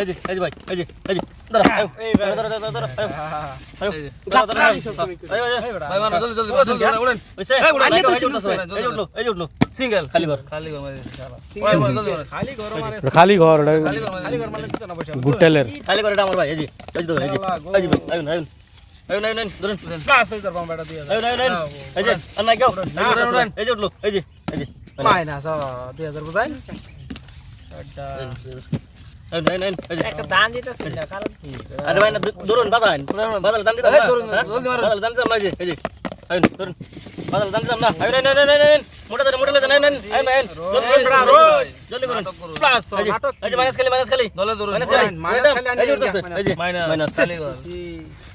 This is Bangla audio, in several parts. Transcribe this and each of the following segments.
এই যে এই যে ভাই এই যে এই যে এই এই এই এই এই এই এই খালি ঘর। উড়েন। খালি ঘর মানে এটা আমার ভাই এই যে এই যে এই যে এই যে ভাই আয়ুন আয়ুন আয়ুন আয়ুন আয়ুন ধরুন ক্লাস হই তার বাম্বাটা দিয়ে আয়ুন আয়ুন আয়ুন এই যে আর নাই উড়ান। এই যে উঠল এই যে এই যে মাইনাস 2000 বুঝাই আয়ুন আরে ভাই না ধরুন বাদান বাদাল দান দিতাম এই না। ধরুন? জলদি মারুন। বাদাল দান দিতাম না যে এই ধরুন বাদাল দান দিতাম না। আয়ুন আয়ুন আয়ুন আয়ুন আয়ুন মোটা ধরে মোটা ধরে আয়ুন আয়ুন আয়ুন আয়ুন জলদি করুন। জলদি করুন। প্লাস নাটক এই যে মাইনাস খালি মাইনাস খালি। দলে ধরুন মাইনাস খালি। মাইনাস মাইনাস খালি খালি এই উঠতেছে এই যে মাইনাস। মাইনাস খালি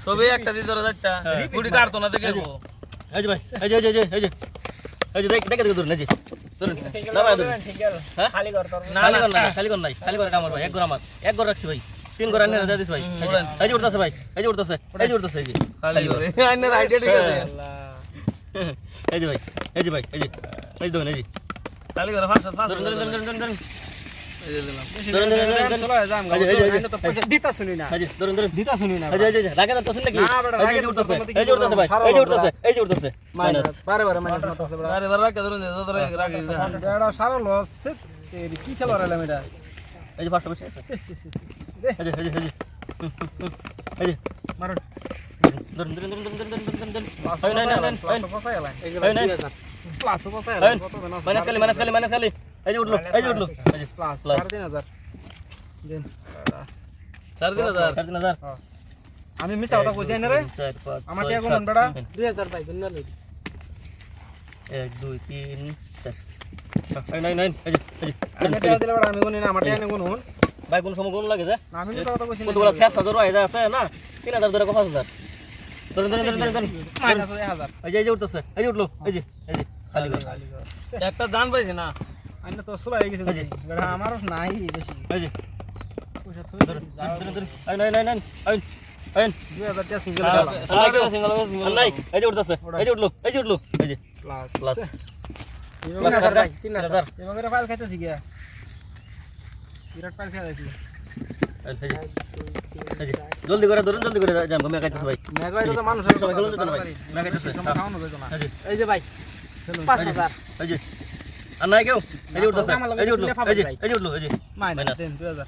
ঘর একটা দিয়ে ধরে যাচ্ছা। কাটতো না দেখে এই যে ভাই এই যে এই যে এই যে। এই যে দেখে দেখে ধরুন এই যে। ধরুন হ্যাঁ? খালি ঘর তোর না, কর না না। খালি কর নাই খালি কর আমার ভাই এক ঘর আমার এক ঘর রাখছি ভাই। তিন ঘর আনে রাজা দিস ভাই। এই যে- উঠতেছে ভাই এই যে উঠতেছে এই যে উঠতেছে এই যে। খালি ঘর। আইনের আইডিয়া ঠিক আছে। এই যে ভাই এই যে ভাই এই যে এই যে ধরুন এই যে। খালি ঘর ফাঁস ফাঁস ধরুন ধরুন ধরুন ধরুন। কি খেলা রে এটা? এই যে ফার্স্ট বসে এই যে এই যে এই যে হুম, হুম, হুম। এই যে মারো। ধরুন ধরুন ধরুন ধরুন ধরুন ধরুন ধরুন প্লাস নাই নাই নাই প্লাস বসাই আলাই প্লাস বসাই এই, আলাই কত বেনা মাইনাস খালি মাইনাস খালি মাইনাস খালি। এই যে উঠল এই যে উঠল। এই যে প্লাস 3500 দেন। সাড়ে তিন হাজার? সাড়ে তিন হাজার? আমি মিছা কথা কইছি না রে আমার সাত, কোন এই যে এই যে। আমি দিলে আমি না আমার নে কোন ভাই কোন সময় কোন লাগে যে? আমি মিছা কথা কইছি কতগুলো শেষ হাজার আইদা আছে না? তিন হাজার ধরে পাঁচ হাজার? ধরুন ধরুন ধরুন ধরুন ধরুন। মাইনাস 1000 এই যে উঠতেছে এই যে উঠল এই যে এই যে খালি একটা দান পাইছে না। আইনা তো সুলা হয়ে গেছে এই আমারও নাই বেশি। এই যে। পয়সা তো ধরুন ধরুন ধরুন আইন আইন আইন আইন আইন আইন। 2000 টিয়া সিঙ্গেল আর খেলা সিঙ্গেল সিঙ্গেল নাই এই যে উঠতেছে এই যে উঠল এই যে উঠল। এই যে। প্লাস প্লাস প্লাস হাজার কাটা তিন হাজার। এবারে ফাইল খাইতেছি গিয়া। বিরাট ফাইল খাইতেছি। এই যে। এই যে। জলদি করে ধরুন জলদি করে যান ঘুমিয়ে খাইতেছে ভাই। মেঘলাই তো মানুষ সবাই খেলুন যেত ভাই। এই যে। ভাই এই যে। আর নাই কেউ? এই যে উঠতেছে। এই যে উঠল। এই যে এই যে উঠল এই যে। মাইনাস 2000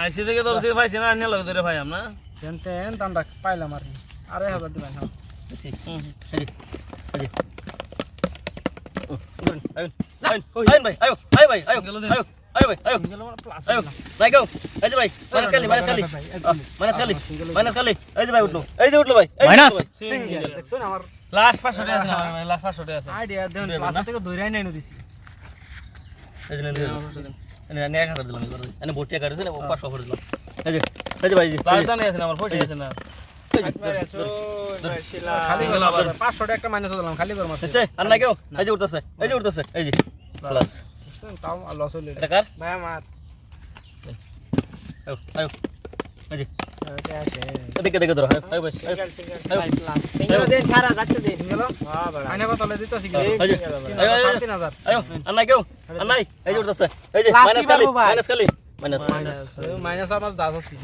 আইসি থেকে তোর সে পাইছে না আনিয়ে লাগে ধরে ভাই আমরা। দেন তেন তান্ডা পাইলাম আর আড়াই হাজার দিবেন হ্যাঁ। এই যে এই যে। আয়ুন ভাই আয়ো আয় ভাই আয়ো আয়ো আয়ো ভাই আয়ো আয়ো নাই কেউ? এই যে ভাই মাইনাস খালি মাইনাস খালি। মাইনাস খালি মাইনাস খালি। এই যে ভাই উঠল এই যে উঠল ভাই। সিঙ্গেল দেখছ না আমার লাস্ট পাঁচশো টাকা আছে না লাস্ট পাঁচশো টাকা আছে। আইডিয়া দেন ক্লাস থেকে ধরে নাই দিছি এই যে নেন এনে এক হাজার দিলাম। এনে পাঁচশো করে দিলাম এই যে এই যে ভাই লাস্ট দানে আছে না আমার পয়সা আছে না। পাঁচশো একটা মাইনাস দিলাম খালি করে মারছে আর নাই কেউ? এই যে উঠতেছে এই যে উঠতেছে এই যে। প্লাস তাও লস হইল। এটা কার? ভাই আমার। আয়ো আয়ো। এই যে। দেখে দেখে ধরো মাইনাস আমার যা আছে